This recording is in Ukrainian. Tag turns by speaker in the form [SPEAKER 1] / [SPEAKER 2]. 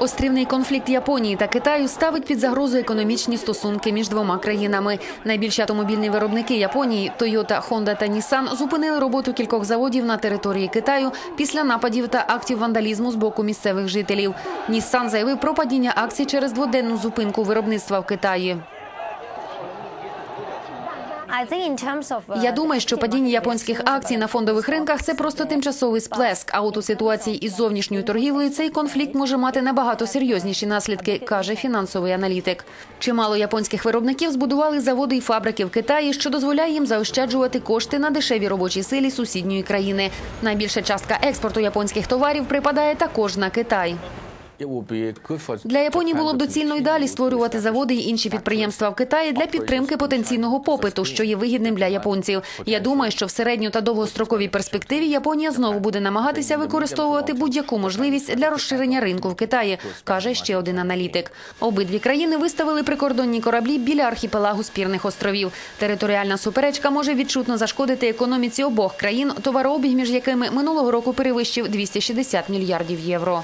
[SPEAKER 1] Острівний конфлікт Японії та Китаю ставить під загрозу економічні стосунки між двома країнами. Найбільші автомобільні виробники Японії Toyota, Honda та Nissan зупинили роботу кількох заводів на території Китаю після нападів та актів вандалізму з боку місцевих жителів. Nissan заявив про падіння акцій через дводенну зупинку виробництва в Китаї. Я думаю, що падіння японських акцій на фондових ринках це просто тимчасовий сплеск. А от у ситуації із зовнішньою торгівлею цей конфлікт може мати набагато серйозніші наслідки, каже фінансовий аналітик. Чимало японських виробників збудували заводи і фабрики в Китаї, що дозволяє їм заощаджувати кошти на дешевій робочій силі сусідньої країни. Найбільша частка експорту японських товарів припадає також на Китай. Для Японії було б доцільно й далі створювати заводи й інші підприємства в Китаї для підтримки потенційного попиту, що є вигідним для японців. Я думаю, що в середньо та довгостроковій перспективі Японія знову буде намагатися використовувати будь-яку можливість для розширення ринку в Китаї, каже ще один аналітик. Обидві країни виставили прикордонні кораблі біля архіпелагу спірних островів. Територіальна суперечка може відчутно зашкодити економіці обох країн, товарообіг між якими минулого року перевищив 260 мільярдів євро.